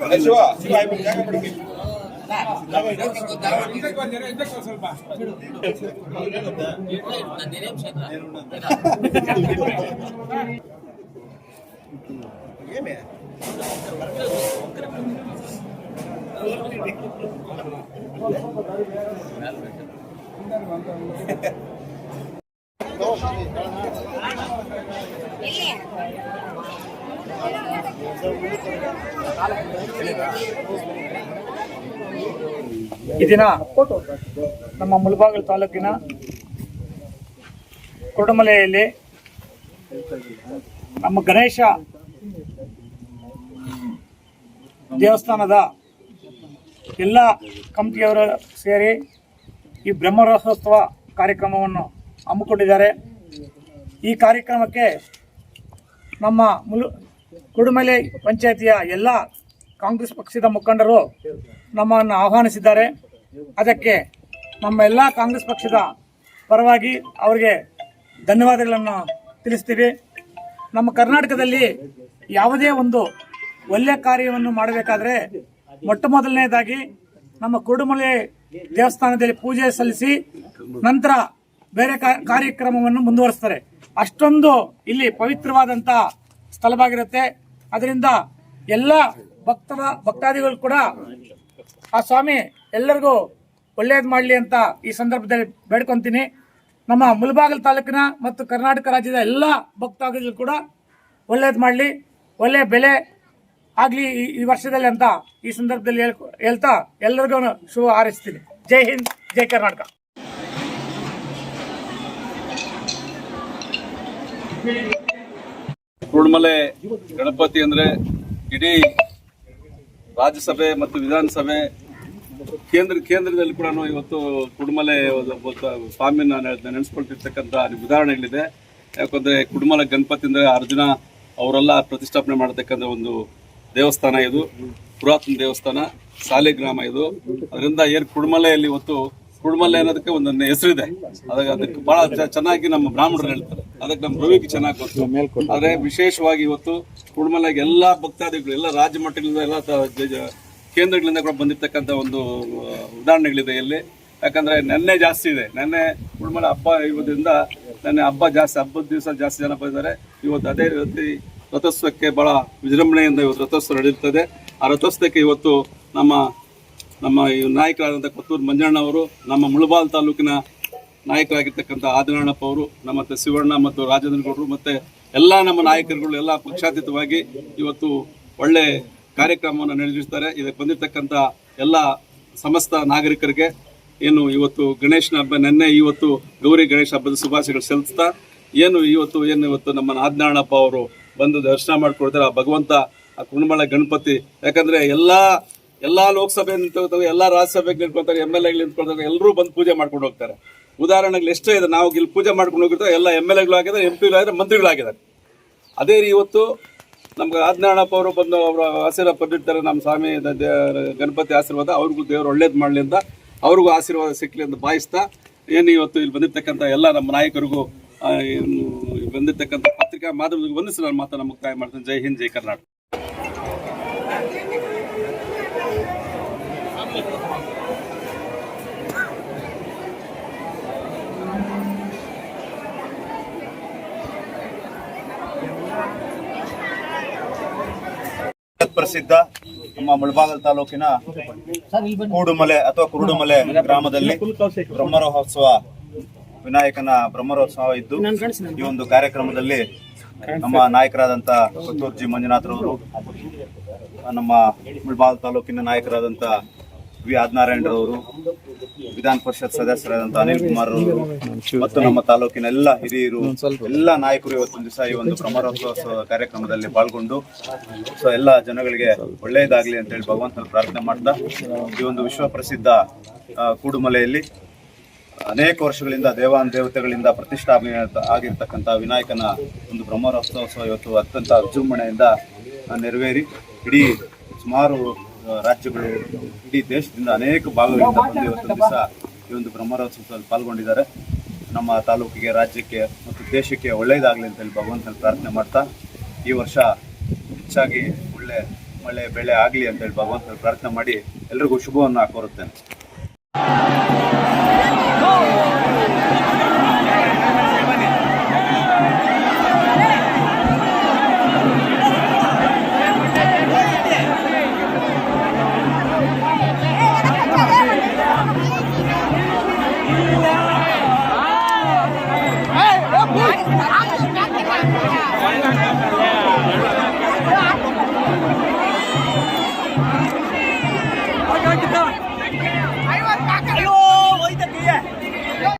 私は今今 ಜಾಗ ಬಿಡಬೇಕು ಸ್ವಲ್ಪ ಏಮೇ ಈ ದಿನ ನಮ್ಮ ಮುಳಬಾಗಿಲು ತಾಲೂಕಿನ ಕುರುಡಮಲೆಯಲ್ಲಿ ನಮ್ಮ ಗಣೇಶ ದೇವಸ್ಥಾನದ ಎಲ್ಲ ಕಮಿಟಿಯವರು ಸೇರಿ ಈ ಬ್ರಹ್ಮರಥೋತ್ಸವ ಕಾರ್ಯಕ್ರಮವನ್ನು ಹಮ್ಮಿಕೊಂಡಿದ್ದಾರೆ. ಈ ಕಾರ್ಯಕ್ರಮಕ್ಕೆ ನಮ್ಮ ಮುಲು, ಕುಡುಮಲೆ ಪಂಚಾಯತಿಯ ಎಲ್ಲ ಕಾಂಗ್ರೆಸ್ ಪಕ್ಷದ ಮುಖಂಡರು ನಮ್ಮನ್ನು ಆಹ್ವಾನಿಸಿದ್ದಾರೆ. ಅದಕ್ಕೆ ನಮ್ಮ ಎಲ್ಲ ಕಾಂಗ್ರೆಸ್ ಪಕ್ಷದ ಪರವಾಗಿ ಅವರಿಗೆ ಧನ್ಯವಾದಗಳನ್ನು ತಿಳಿಸ್ತೀವಿ. ನಮ್ಮ ಕರ್ನಾಟಕದಲ್ಲಿ ಯಾವುದೇ ಒಂದು ಒಳ್ಳೆಯ ಕಾರ್ಯವನ್ನು ಮಾಡಬೇಕಾದ್ರೆ ಮೊಟ್ಟ ಮೊದಲನೇದಾಗಿ ನಮ್ಮ ಕುಡುಮಲೆ ದೇವಸ್ಥಾನದಲ್ಲಿ ಪೂಜೆ ಸಲ್ಲಿಸಿ ನಂತರ ಬೇರೆ ಕಾರ್ಯಕ್ರಮವನ್ನು ಮುಂದುವರಿಸ್ತಾರೆ. ಅಷ್ಟೊಂದು ಇಲ್ಲಿ ಪವಿತ್ರವಾದಂತ ಸ್ಥಳವಾಗಿರುತ್ತೆ. ಅದರಿಂದ ಎಲ್ಲ ಭಕ್ತರ, ಭಕ್ತಾದಿಗಳು ಕೂಡ ಆ ಸ್ವಾಮಿ ಎಲ್ಲರಿಗೂ ಒಳ್ಳೇದು ಮಾಡಲಿ ಅಂತ ಈ ಸಂದರ್ಭದಲ್ಲಿ ಬೇಡ್ಕೊಂತೀನಿ. ನಮ್ಮ ಮುಲ್ಬಾಗಲ್ ತಾಲೂಕಿನ ಮತ್ತು ಕರ್ನಾಟಕ ರಾಜ್ಯದ ಎಲ್ಲ ಭಕ್ತಾದಿಗಳು ಕೂಡ ಒಳ್ಳೇದು ಮಾಡಲಿ. ಒಳ್ಳೆ ಬೆಲೆ ಆಗಲಿ ಈ ವರ್ಷದಲ್ಲಿ ಅಂತ ಈ ಸಂದರ್ಭದಲ್ಲಿ ಹೇಳ್- ಹೇಳ್ತಾ ಎಲ್ಲರಿಗೂ ಶುಭ ಹಾರೈಸ್ತೀನಿ. ಜೈ ಹಿಂದ್, ಜೈ ಕರ್ನಾಟಕ. ಕುರುಡ್ಮಲೆ ಗಣಪತಿ ಅಂದ್ರೆ ಇಡೀ ರಾಜ್ಯಸಭೆ ಮತ್ತು ವಿಧಾನಸಭೆ ಕೇಂದ್ರ ಕೇಂದ್ರದಲ್ಲಿ ಕೂಡ ಇವತ್ತು ಕುಡುಮಲೆ ಸ್ವಾಮಿನ ನೆನೆಸ್ಕೊಳ್ತಿರ್ತಕ್ಕಂಥ ಉದಾಹರಣೆಗಳಿದೆ. ಯಾಕಂದ್ರೆ ಕುಡುಮಲೆ ಗಣಪತಿ ಅಂದ್ರೆ ಅರ್ಜುನ ಅವರೆಲ್ಲ ಪ್ರತಿಷ್ಠಾಪನೆ ಮಾಡತಕ್ಕಂಥ ಒಂದು ದೇವಸ್ಥಾನ ಇದು. ಪುರಾತನ ದೇವಸ್ಥಾನ ಸಾಲಿಗ್ರಾಮ ಇದು. ಅದರಿಂದ ಏನು ಕುಡುಮಲೆಯಲ್ಲಿ ಇವತ್ತು ಕುಡುಮಲೆ ಅನ್ನೋದಕ್ಕೆ ಒಂದೊಂದು ಹೆಸರಿದೆ. ಅದಕ್ಕೆ ಅದಕ್ಕೆ ಬಹಳ ಚೆನ್ನಾಗಿ ನಮ್ಮ ಬ್ರಾಹ್ಮಣರು ಹೇಳ್ತಾರೆ. ಅದಕ್ಕೆ ನಮ್ಮ ರವಿಗೆ ಚೆನ್ನಾಗಿ ಗೊತ್ತು. ಆದ್ರೆ ವಿಶೇಷವಾಗಿ ಇವತ್ತು ಕುಡುಮಲೆಗೆ ಎಲ್ಲಾ ಭಕ್ತಾದಿಗಳು, ಎಲ್ಲ ರಾಜ್ಯ ಮಟ್ಟದಿಂದ ಎಲ್ಲ ಕೇಂದ್ರಗಳಿಂದ ಕೂಡ ಬಂದಿರ್ತಕ್ಕಂಥ ಒಂದು ಉದಾಹರಣೆಗಳಿದೆ ಇಲ್ಲಿ. ಯಾಕಂದ್ರೆ ನೆನ್ನೆ ಜಾಸ್ತಿ ಇದೆ. ನೆನ್ನೆ ಕುಡುಮಲೆ ಹಬ್ಬ ಇರೋದ್ರಿಂದ ನೆನ್ನೆ ಹಬ್ಬ ಜಾಸ್ತಿ, ಹಬ್ಬದ ದಿವಸ ಜಾಸ್ತಿ ಜನ ಬಂದಿದ್ದಾರೆ. ಇವತ್ತು ಅದೇ ರೀತಿ ರಥೋತ್ಸವಕ್ಕೆ ಬಹಳ ವಿಜೃಂಭಣೆಯಿಂದ ಇವತ್ತು ರಥೋತ್ಸವ ನಡೆಯುತ್ತದೆ. ಆ ರಥೋತ್ಸವಕ್ಕೆ ಇವತ್ತು ನಮ್ಮ ನಮ್ಮ ನಾಯಕರಾದಂಥ ಕೊತ್ತೂರು ಮಂಜಣ್ಣ ಅವರು, ನಮ್ಮ ಮುಳಬಾಲ್ ತಾಲೂಕಿನ ನಾಯಕರಾಗಿರ್ತಕ್ಕಂಥ ಆದಿನಾರಾಯಣಪ್ಪ ಅವರು, ನಮ್ಮ ಶಿವಣ್ಣ ಮತ್ತು ರಾಜೇಂದ್ರಗೌಡರು ಮತ್ತು ಎಲ್ಲ ನಮ್ಮ ನಾಯಕರುಗಳು ಎಲ್ಲ ಪಕ್ಷಾತೀತವಾಗಿ ಇವತ್ತು ಒಳ್ಳೆ ಕಾರ್ಯಕ್ರಮವನ್ನು ನಡೆಸಿರ್ತಾರೆ ಇದಕ್ಕೆ ಬಂದಿರತಕ್ಕಂಥ ಎಲ್ಲ ಸಮಸ್ತ ನಾಗರಿಕರಿಗೆ ಏನು ಇವತ್ತು ಗಣೇಶನ ಹಬ್ಬ, ನಿನ್ನೆ ಇವತ್ತು ಗೌರಿ ಗಣೇಶ ಹಬ್ಬದ ಶುಭಾಶಯಗಳು ಸಲ್ಲಿಸ್ತಾ, ಏನು ಇವತ್ತು ಏನು ಇವತ್ತು ನಮ್ಮ ಆದಿನಾಳಪ್ಪ ಅವರು ಬಂದು ದರ್ಶನ ಮಾಡ್ಕೊಳ್ತಾರೆ ಆ ಭಗವಂತ, ಆ ಕುಣಮಳ ಗಣಪತಿ. ಯಾಕಂದ್ರೆ ಎಲ್ಲಾ ಎಲ್ಲಾ ಲೋಕಸಭೆ ನಿಂತ್ಕೊಳ್ತಾರೆ, ಎಲ್ಲಾ ರಾಜ್ಯಸಭೆಗೆ ನಿಂತ್ಕೊಳ್ತಾರೆ ಎಂ ಎಲ್ ಎಗಳು ನಿಂತ್ಕೊಳ್ತಾರೆ, ಎಲ್ಲರೂ ಬಂದು ಪೂಜೆ ಮಾಡ್ಕೊಂಡು ಹೋಗ್ತಾರೆ. ಉದಾಹರಣೆಗೆ ಎಷ್ಟೇ ಇದೆ, ನಾವು ಇಲ್ಲಿ ಪೂಜೆ ಮಾಡ್ಕೊಂಡು ಹೋಗಿರ್ತಾರೆ, ಎಲ್ಲ ಎಂ ಎಲ್ ಎಗಳು ಆಗಿದ್ದಾರೆ, ಎಂ ಪಿಗಳಾಗಿದ್ದಾರೆ ಮಂತ್ರಿಗಳಾಗಿದ್ದಾರೆ ಅದೇ ರೀ ಇವತ್ತು ನಮ್ಗೆ ಆದಿನಾರಾಯಣಪ್ಪ ಅವರು ಬಂದು ಅವರ ಆಶೀರ್ವಾದ ಪಡೆದಿರ್ತಾರೆ, ನಮ್ಮ ಸ್ವಾಮಿ ಗಣಪತಿ ಆಶೀರ್ವಾದ, ಅವ್ರಿಗೂ ದೇವರು ಒಳ್ಳೇದು ಮಾಡಲಿ ಅಂತ ಅವ್ರಿಗೂ ಆಶೀರ್ವಾದ ಸಿಕ್ಕಲಿ ಅಂತ ಭಾವಿಸ್ತಾ, ಏನು ಇವತ್ತು ಇಲ್ಲಿ ಬಂದಿರ್ತಕ್ಕಂಥ ಎಲ್ಲ ನಮ್ಮ ನಾಯಕರಿಗೂ ಬಂದಿರತಕ್ಕಂಥ ಪತ್ರಿಕಾ ಮಾಧ್ಯಮಗಳಿಗೆ ನಾನು ಮಾತನ್ನು ಮುಕ್ತಾಯ ಮಾಡ್ತೀನಿ. ಜೈ ಹಿಂದ್, ಜೈ ಕರ್ನಾಟಕ. ಪ್ರಸಿದ್ಧ ನಮ್ಮ ಮುಳಬಾಗಲ್ ತಾಲೂಕಿನ ಕೂಡುಮಲೆ ಅಥವಾ ಕುರುಡುಮಲೆ ಗ್ರಾಮದಲ್ಲಿ ಬ್ರಹ್ಮರೋತ್ಸವ ವಿನಾಯಕನ ಬ್ರಹ್ಮರೋತ್ಸವ ಇದ್ದು ಈ ಒಂದು ಕಾರ್ಯಕ್ರಮದಲ್ಲಿ ನಮ್ಮ ನಾಯಕರಾದಂತ ಕೊತ್ತೂರ್ಜಿ ಮಂಜುನಾಥ್ರವರು, ನಮ್ಮ ಮುಳಬಾಗಲ್ ತಾಲೂಕಿನ ನಾಯಕರಾದಂತ ವಿ ಆದಿನಾರಾಯಣರವರು, ವಿಧಾನ ಪರಿಷತ್ ಸದಸ್ಯರಾದಂತ ಅನಿಲ್ ಕುಮಾರ್ ಮತ್ತು ನಮ್ಮ ತಾಲೂಕಿನ ಎಲ್ಲ ಹಿರಿಯರು, ಎಲ್ಲ ನಾಯಕರು ಇವತ್ತೊಂದು ದಿವಸ ಈ ಒಂದು ಪ್ರಮಾಣೋತ್ಸವ ಕಾರ್ಯಕ್ರಮದಲ್ಲಿ ಪಾಲ್ಗೊಂಡು, ಸೊ ಎಲ್ಲ ಜನಗಳಿಗೆ ಒಳ್ಳೆಯದಾಗ್ಲಿ ಅಂತ ಹೇಳಿ ಭಗವಂತನ ಪ್ರಾರ್ಥನೆ ಮಾಡ್ತಾ, ಈ ಒಂದು ವಿಶ್ವ ಪ್ರಸಿದ್ಧ ಕೂಡುಮಲೆಯಲ್ಲಿ ಅನೇಕ ವರ್ಷಗಳಿಂದ ದೇವಾನ್ ದೇವತೆಗಳಿಂದ ಪ್ರತಿಷ್ಠಾಪನೆ ಆಗಿರ್ತಕ್ಕಂಥ ವಿನಾಯಕನ ಒಂದು ಬ್ರಹ್ಮರಥೋತ್ಸವ ಇವತ್ತು ಅತ್ಯಂತ ವಿಜೃಂಭಣೆಯಿಂದ ನೆರವೇರಿ, ಇಡೀ ಸುಮಾರು ರಾಜ್ಯಗಳು ಇಡೀ ದೇಶದಿಂದ ಅನೇಕ ಭಾಗಗಳಿಂದ ಬಂದು ಇವತ್ತೊಂದು ದಿವಸ ಈ ಒಂದು ಬ್ರಹ್ಮರಥೋತ್ಸವದಲ್ಲಿ ಪಾಲ್ಗೊಂಡಿದ್ದಾರೆ. ನಮ್ಮ ತಾಲೂಕಿಗೆ, ರಾಜ್ಯಕ್ಕೆ ಮತ್ತು ದೇಶಕ್ಕೆ ಒಳ್ಳೆಯದಾಗಲಿ ಅಂತ ಹೇಳಿ ಭಗವಂತನ ಪ್ರಾರ್ಥನೆ ಮಾಡ್ತಾ ಈ ವರ್ಷ ಹೆಚ್ಚಾಗಿ ಒಳ್ಳೆ ಮಳೆ, ಬೆಳೆ ಆಗಲಿ ಅಂತೇಳಿ ಭಗವಂತನ ಪ್ರಾರ್ಥನೆ ಮಾಡಿ ಎಲ್ರಿಗೂ ಶುಭವನ್ನು ಕೋರುತ್ತೇನೆ.